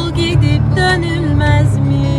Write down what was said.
yol gidip dönülmez mi?